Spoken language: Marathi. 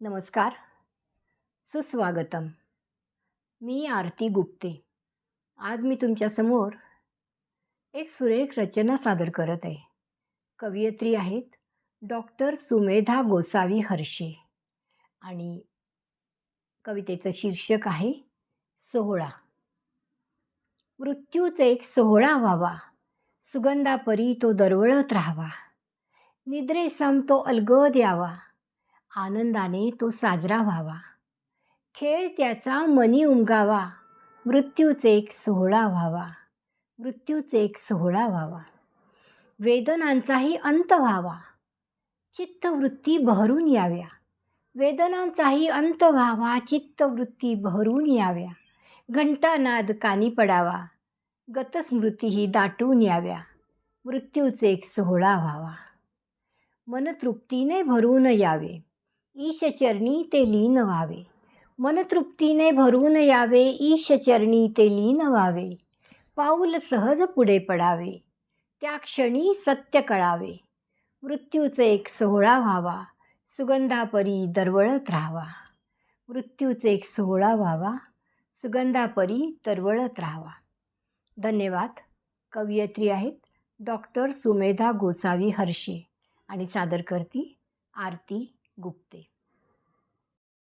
नमस्कार. सुस्वागतम. मी आरती गुप्ते. आज मी तुमच्यासमोर एक सुरेख रचना सादर करत आहे. कवयित्री आहेत डॉक्टर सुमेधा गोसावी हर्षे आणि कवितेचं शीर्षक आहे सोहळा. मृत्यूचा एक सोहळा व्हावा. सुगंधापरी तो दरवळत राहावा. निद्रेसम तो अलगद यावा. आनंदाने तो साजरा व्हावा. खेळ त्याचा मनी उमगावा. मृत्यूचे एक सोहळा व्हावा. मृत्यूचे एक सोहळा व्हावा. वेदनांचाही अंत व्हावा. चित्तवृत्ती बहरून याव्या. वेदनांचाही अंत व्हावा. चित्तवृत्ती बहरून याव्या. घंटानाद कानी पडावा. गतस्मृतीही दाटून याव्या. मृत्यूचे एक सोहळा व्हावा. मनतृप्तीने भरून यावे. ईशचरणी ते लीन व्हावे. मनतृप्तीने भरून यावे ईशचरणी ते लीन व्हावे. पाऊल सहज पुढे पडावे. त्या क्षणी सत्य कळावे. मृत्यूचे एक सोहळा व्हावा. सुगंधापरी दरवळत राहावा. मृत्यूचे एक सोहळा व्हावा. सुगंधापरी दरवळत राहावा. धन्यवाद. कवयित्री आहेत डॉक्टर सुमेधा गोसावी हर्षे आणि सादर करती आरती गुप्ते.